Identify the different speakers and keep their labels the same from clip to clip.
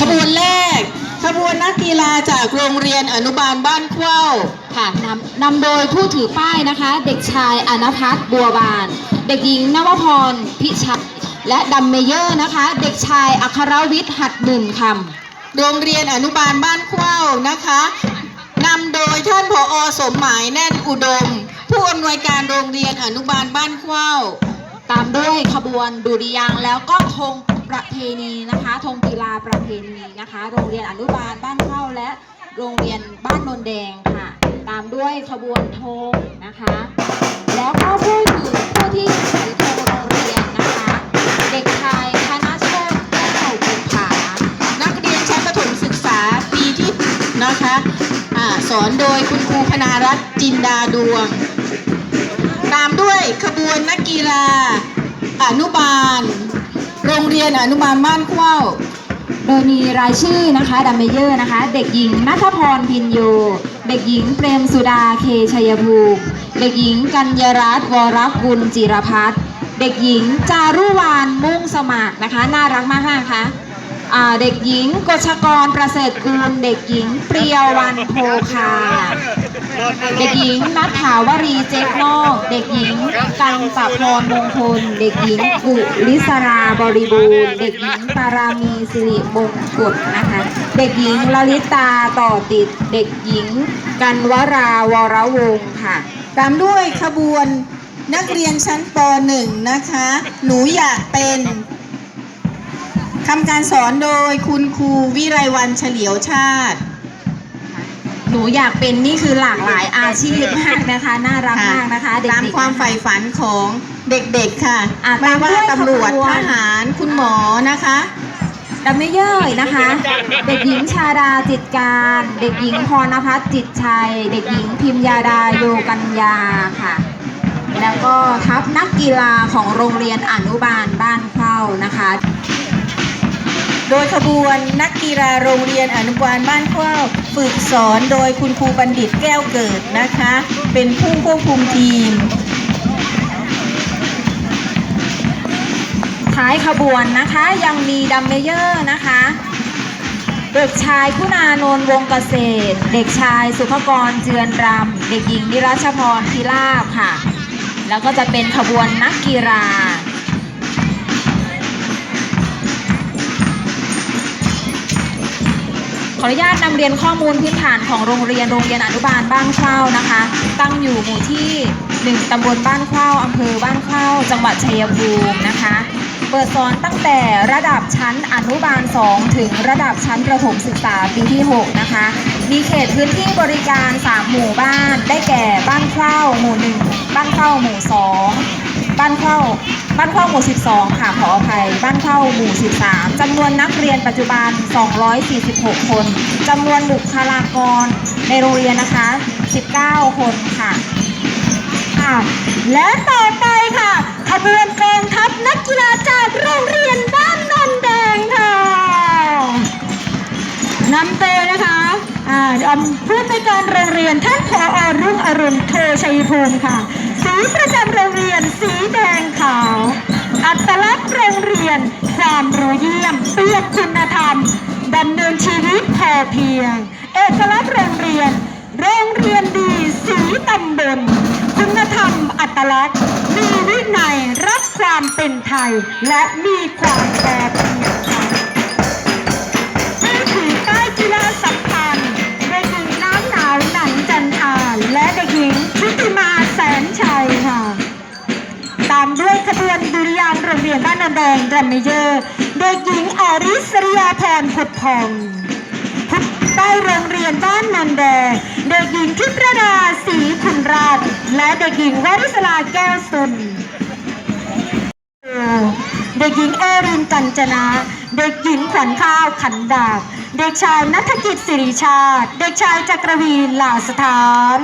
Speaker 1: ขบวนแรก ขบวนนักกีฬาจากโรงเรียนอนุบาลบ้านเข้า
Speaker 2: ค่ะนำนำโดยผู้ถือป้ายนะคะ เด็กชายอนพัฒน์บัวบาน เด็กหญิงนวพรพิชัยและดัมเมเยอร์นะคะ เด็กชายอัครวิทย์หัดหมื่นค
Speaker 1: โรงเรียนอนุบาลบ้านเข้านะคะนำโดยท่านผอสมหมายแน่นอุดม ผู้อำนวยการโรงเรียนอนุบาลบ้านเข้า
Speaker 2: ตามด้วยขบวนดุริยางแล้วก็ธง ประเพณีนะคะธงกีฬาประเพณีนะคะ โรงเรียนอนุบาลบ้านเข้าและโรงเรียนบ้านนนแดงค่ะ ตามด้วยขบวนธงนะคะ แล้วก็ผู้ถือผู้ที่ถือธงโรงเรียนนะคะ เด็กชายธนโชคแก้วบุญผา
Speaker 1: นักเรียนชั้นประถมศึกษาปีที่นะคะอาสอนโดยคุณครูพนารัตน์จินดาดวง ตามด้วยขบวนนักกีฬาอนุบาล รียนอนุบาลบ้านเข้า
Speaker 2: โดยมีรายชื่อนะคะดัมเมเยอร์นะคะ เด็กหญิงนัทพรพินโย เด็กหญิงเปรมสุดาเคชัยภูมิเด็กหญิงกัญญารัตน์วรกุลจิรพัฒน์เด็กหญิงจารุวานมุ่งสมัครนะคะ น่ารักมากค่ะ เด็กหญิงกชกรประเสริฐกุลเด็กหญิงเปรียววันโพคา เด็กหญิงนัทถาวรีเจ๊กนอก เด็กหญิงกันตะพรมงคล เด็กหญิงกุลิสราบริบูรณ์ เด็กหญิงปารามีสิริมงกฎนะคะ เด็กหญิงลลิตาต่อติด เด็กหญิงกันวราวรวงศ์ค่ะ
Speaker 1: ตามด้วยขบวนนักเรียนชั้นป .1 นะคะ หนูอยากเป็น ทำการสอนโดยคุณครูวิไรวันเฉลียวชาติ
Speaker 2: หนูอยากเป็นนี่คือหลากหลายอาชีพมากนะคะ น่ารักมากนะคะเด็ก
Speaker 1: ตาม
Speaker 2: ๆ
Speaker 1: ความใฝ่ฝันของเด็กๆค่ะ
Speaker 2: อะ
Speaker 1: ไม่ว่า
Speaker 2: ตามด้วย
Speaker 1: ตำรวจ
Speaker 2: ขบวน
Speaker 1: ทหารคุณหมอนะคะ
Speaker 2: ดัมเมเยอร์นะคะ เด็กหญิงชาดาจิตการ เด็กหญิงพรณพัฒน์จิตชัย เด็กหญิงพิมยาดาโยกัญญาค่ะ แล้วก็ทัพนักกีฬาของโรงเรียนอนุบาลบ้านเข้านะคะ
Speaker 1: โดยขบวนนักกีฬาโรงเรียนอนุบาลบ้านข้าวฝึกสอนโดยคุณครูบัณฑิตแก้วเกิดนะคะ เป็นผู้ควบคุมทีม
Speaker 2: ท้ายขบวนนะคะยังมีดัมเมเยอร์นะคะเด็กชายคุณานนท์วงเกษตร เด็กชายสุภกรเจือนรำเด็กหญิงนิรัชพรพิลาบค่ะ แล้วก็จะเป็นขบวนนักกีฬา ขออนุญาตนำเรียนข้อมูลพื้นฐานของโรงเรียนโรงเรียนอนุบาลบ้านเข้านะคะ ตั้งอยู่หมู่ที่ 1 ตำบลบ้านเข้าอำเภอบ้านเข้า จังหวัดชัยภูมินะคะ เปิดสอนตั้งแต่ระดับชั้นอนุบาล 2 ถึงระดับชั้นประถมศึกษาปีที่ 6 นะคะ มีเขตพื้นที่บริการ 3 หมู่บ้าน ได้แก่บ้านเข้าหมู่ 1 บ้านเข้าหมู่ 2 บ้านเข้า บ้านเข้าหมู่ 12 ค่ะขออภัย บ้านเข้าหมู่ 13 จำนวนนักเรียนปัจจุบัน 246 คน จำนวนบุคลากรในโรงเรียนนะคะ 19 คนค่ะ
Speaker 3: ค่ะและต่อไปค่ะขบวนกองทัพนักกีฬาจากโรงเรียนบ้านนนแดงค่ะนำโดยนะคะอ่าอำผู้ในการโรงเรียนท่านผอรุ่งอรุณโทชัยภูมิค่ะ สีประจำโรงเรียนสีแดงขาว อัตลักษณ์โรงเรียน ความรู้เยี่ยมเปี่ยมคุณธรรมดำเนินชีวิตพอเพียง เอกลักษณ์โรงเรียน โรงเรียนดีสีตำบลคุณธรรมอัตลักษณ์ มีวินัยรักความเป็นไทย และมีความแปรเปลี่ยนค่ะให้ถือป้ายกีฬาสำคัญเด็กหญิงน้ำหนาวหนันจันทาและเด็กหญิงชุติมา แสนชัยค่ะ ตามด้วยขบวนดุริยางค์โรงเรียนบ้านนาแดงรัมเมเยอร์เด็กหญิงอริสริยาพรผุดพองใต้โรงเรียนบ้านนนแดงเด็กหญิงทิพรดาศรีคุณราช และเด็กหญิงวริศลาแก้วสุนเด็กหญิงเอรินกัญจนา เด็กหญิงขวัญข้าวขันดาบ เด็กชายนัฐกิจสิริชาติ เด็กชายจักรวีหลาสถาน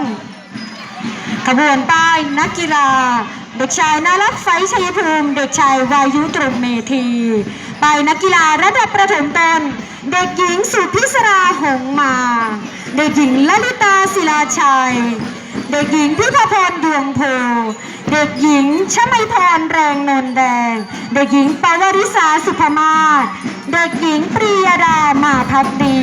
Speaker 3: ขบวนป้ายนักกีฬา เด็กชายนารักไฟชัยภูมิ เด็กชายวายุตรงเมธีไปายนักกีฬาระดับประถมต้น เด็กหญิงสุพิศราหงมา เด็กหญิงลลิตาศิลาชัย เด็กหญิงพิพพรดวงโพเด็กหญิงชมัยพรแรงนนแดง เด็กหญิงปวริษาสุภมาศเด็กหญิงปรียดามาพักดี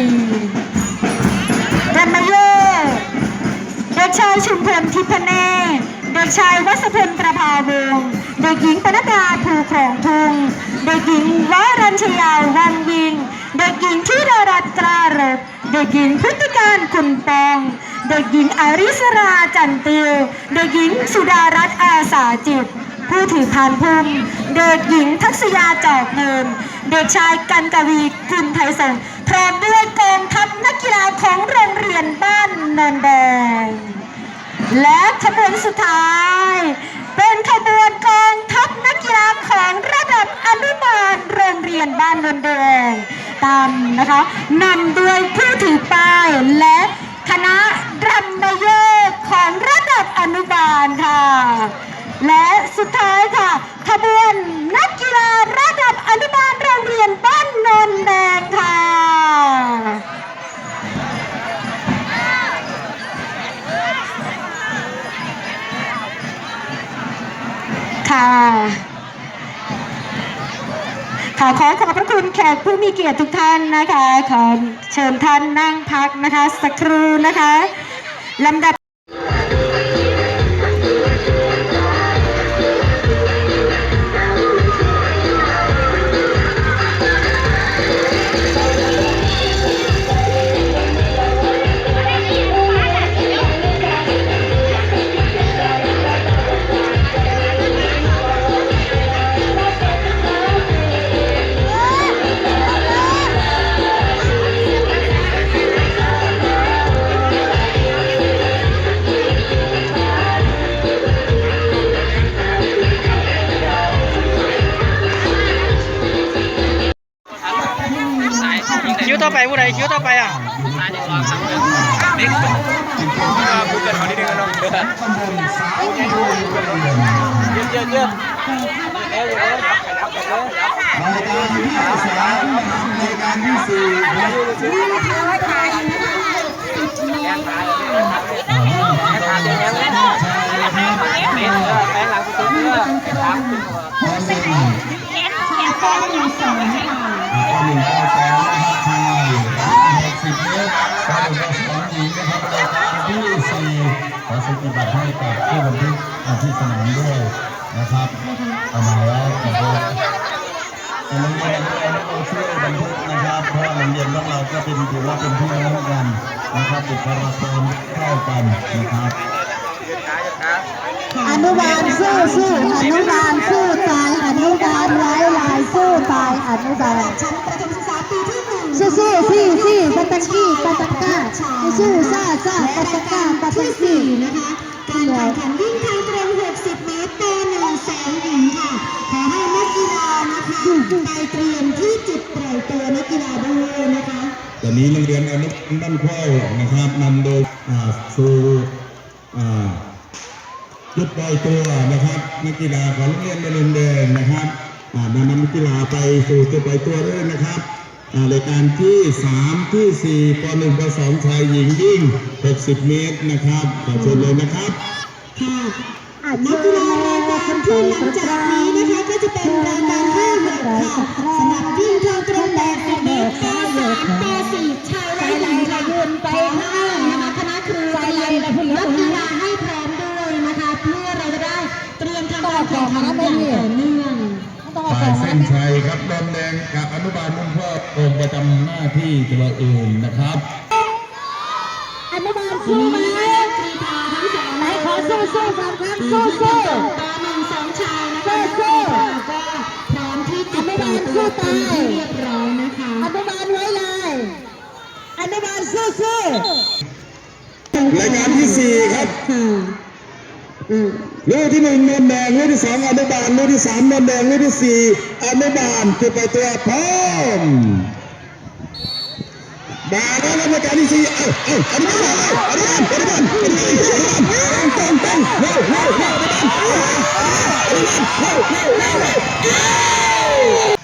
Speaker 3: กชายชุมพลทิพเนศเด็กชายวัชพลประภาวงศ์เด็กหญิงปนัดดาภูครองทุงเด็กหญิงวรัญชยาวังยิง เด็กหญิงธิดารัตน์ตรารบเด็กหญิงพฤติการคุณปองเด็กหญิงอาริสราจันติวเด็กหญิงสุดารัตน์อาสาจิต ผู้ถือพานพุ่มเด็กหญิงทักษยาจอกเงิน เด็กชายกันกวีกุลไทยสงพร้อมด้วยกองทัพนักกีฬาของโรงเรียนบ้านนนแดง และขบวนสุดท้าย เป็นขบวนกองทัพนักกีฬาของระดับอนุบาลโรงเรียนบ้านนนแดงตามนะคะนำโดยผู้ถือป้ายและคณะรัมเมเยอร์ของระดับอนุบาลค่ะ และสุดท้ายค่ะ ขบวนนักกีฬาระดับอนุบาลโรงเรียนบ้านนนแดงค่ะ ค่ะ ค่ะขอขอบพระคุณแขกผู้มีเกียรติทุกท่านนะคะ ขอเชิญท่านนั่งพักนะคะ สักครู่นะคะลำดับ
Speaker 4: คิวต่อไปผู้ใดคิวต่อไปอะ
Speaker 5: รายการที่สามรายการที่สี่ครับข้ ขอสกิบัตรให้กับผู้บันทึกที่สนามด้วยนะครับเอามาแล้วนะครับโรงเรียนเราเราช่วยบันทึกนะครับเพราะโรงเรียนของเราก็เป็นถือว่าเป็นพี่น้องกันนะครับบุคลากรเข้ากันนะครับ
Speaker 3: อนุบาลสู้สู้อนุบาลสู้ตายอนุบาลไว้ลายสู้ตายอนุบาล ซี่ซี่ปะตังกี้ปะตังก้าสู้ซ่าซ่าปะตังก้าปะตังกี้นะคะการแข่งขันวิ่งทางตรง 60 เมตรตัวหนึ่งแสนหญิงค่ะ ขอให้นักกีฬานะคะไปเตรียมที่จุดปล่อยตัวนักกีฬาด้วยนะคะ
Speaker 5: ตอนนี้โรงเรียนอนุบ้านเข้านะครับนำโดยสู่จุดปล่อยตัวนะครับนักกีฬาของโรงเรียนบรินแดงนะครับนำนักกีฬาไปสู่จุดปล่อยตัวด้วยนะครับ รายการที่ 3 ที่ 4ป .1 ป .2 ชายหญิงยิ่ง 60 เมตรนะครับขอเชิญเลยนะครับ
Speaker 3: ค่ะนักกีฬารายการที่หลังจากนี้นะคะก็จะเป็นรายการห้าหกค่ะสำหรับวิ่งทางตรงแบบสิบเมตรต่อสามต่อสี่ชายและหญิงค่ะยืนไปห้านะคะคณะครูเตรียมนักกีฬาให้พร้อมด้วยนะคะเพื่อเราจะได้เตรียมทำการแข่งขันอย่างต่อเนื่อง
Speaker 5: ฝ่ายเส้นชัยครับดอนแดงกับอนุบาลมุ่งพ่อ องค์ประจำหน้าที่จัวอื่นนะครับ
Speaker 3: อนุบาลสู้ไหมกรีฑาทั้งสองไหนขอสู้สู้กันครับสู้สู้ตาหนึ่งสองชายนะคะสู้ก็พร้อมที่จะอนุบาลสู้ตายเรียบร้อยนะคะ อนุบาลไว้เลยอนุบาลสู้สู้
Speaker 5: รายการที่สี่ครับ อือ ลูกที่หนึ่งนนแดงลูกที่สองอนุบาลลูกที่สามนนแดงลูกที่สี่อนุบาลจุดไปตัวพร้อมมาแล้วรายการที่สี่เอ้าเอ้าอนุบาลอนุบาลอนุบาลอนุบาลอนุบาลต้องต้องต้องเร็วเร็วเร็วอนุบาลเร็วเร็วเร็ว